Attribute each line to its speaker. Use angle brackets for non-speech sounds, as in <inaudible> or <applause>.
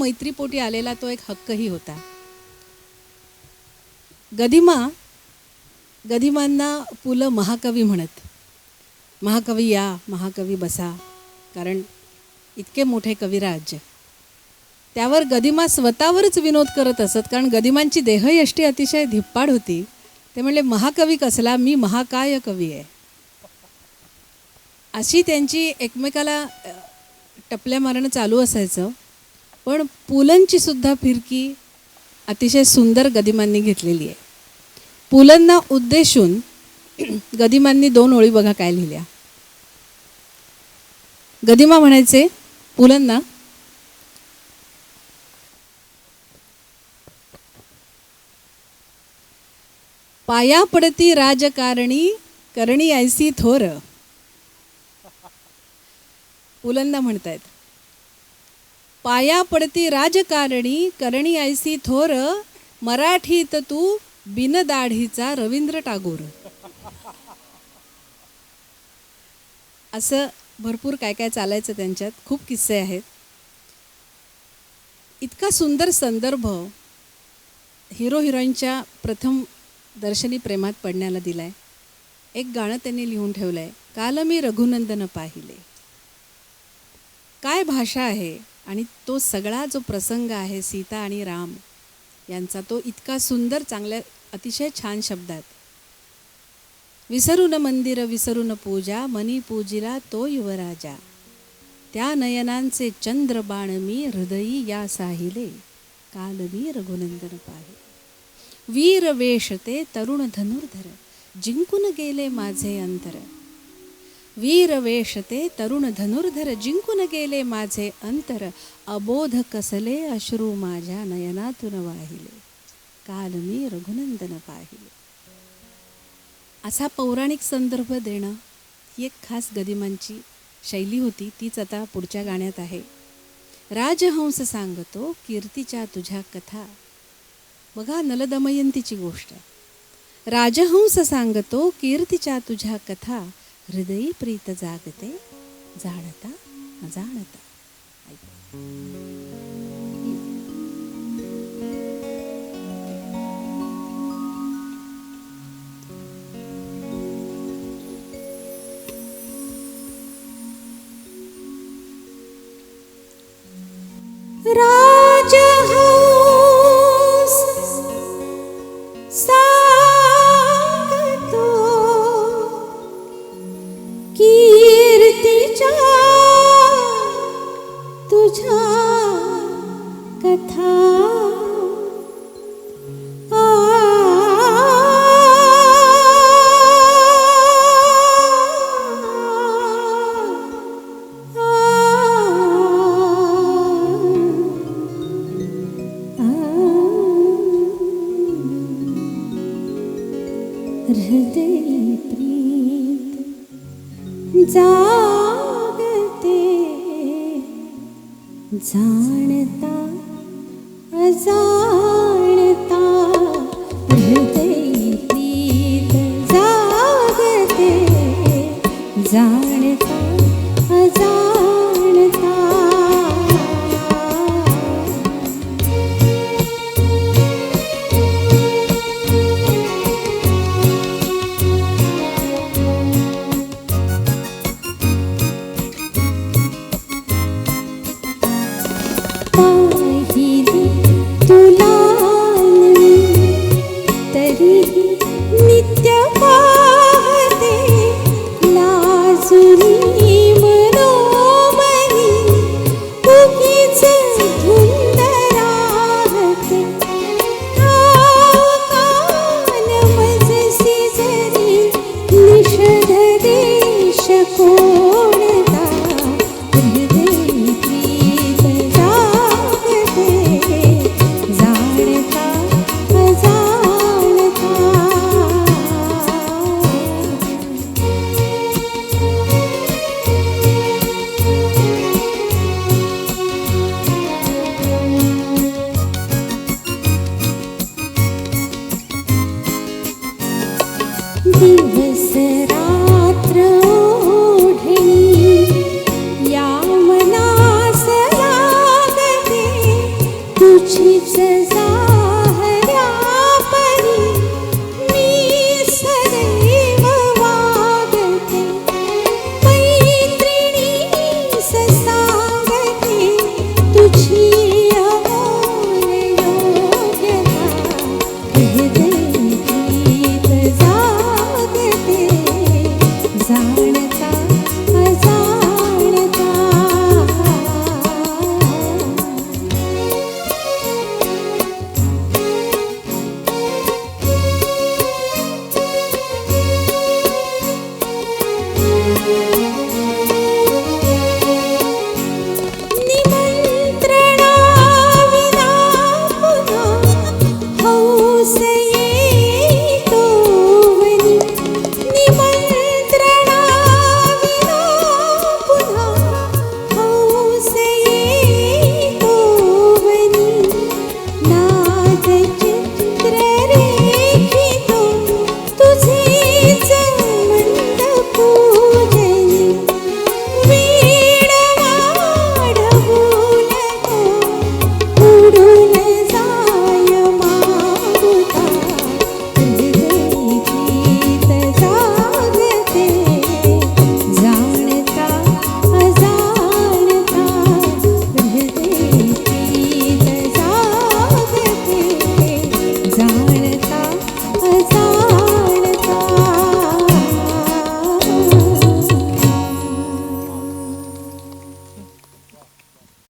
Speaker 1: मैत्रीपोटी आलेला तो एक हक्कही होता. गदिमा गदिमांना पु ल महाकवी म्हणत. महाकवी या महाकवी बसा कारण इतके मोठे कविराज त्यावर गदिमा स्वतःवरच विनोद करत असत कारण गदिमांची देहयष्टी अतिशय धिप्पाड होती. ते म्हणले महाकवी कसला? मी महाकाय कवी आहे. अशी त्यांची एकमेकाला टपल्या मारणं चालू असायचं. पण पुलंची सुद्धा फिरकी अतिशय सुंदर गदिमांनी घेतलेली आहे. पुलंना उद्देशून <clears throat> गदिमांनी दोन ओळी बघा काय लिहिल्या. गदिमा म्हणायचे पुलंना पाया पडती राजकारणी करणी ऐसी थोर. पुलंना म्हणतायत. पाया पडती राजकारणी करणी ऐसी थोर मराठीत तू बिनदाढीचा रवींद्र टागोर. असं भरपूर काय काय चालायचं त्यांच्यात खूप किस्से आहेत. इतका सुंदर संदर्भ हिरो हिरोईनच्या प्रथम दर्शनी प्रेमात पडण्याला दिलाय. एक गाणं त्यांनी लिहून ठेवलं आहे काल मी रघुनंदन पाहिले. काय भाषा आहे? आणि तो सगळा जो प्रसंग आहे सीता आणि राम यांचा तो इतका सुंदर चांगल्या अतिशय छान शब्दात विसरू न मंदिर विसरून पूजा मनी पूजिला तो युवराजा. त्या नयनांचे चंद्रबाण मी हृदयी या साहिले काल मी रघुनंदन पाहिले वीर वेश ते तरुण धनुर्धर जिंकून गेले माझे अंतर. वीरवेश ते तरुण धनुर्धर जिंकून गेले माझे अंतर अबोध कसले अश्रू माझ्या नयनातून वाहिले काल मी रघुनंदन पाहिले असा पौराणिक संदर्भ देणं ही एक खास गदिमांची शैली होती तीच आता पुढच्या गाण्यात आहे राजहंस सांगतो कीर्तीच्या तुझ्या कथा बघा नलदमयंतीची गोष्ट राजहंस सांगतो कीर्तीच्या तुझ्या कथा हृदयी प्रीत जागते जाणता न जाणता तुझ्या कथा आ, हृदय प्रीत जागते जाणता
Speaker 2: всі весера.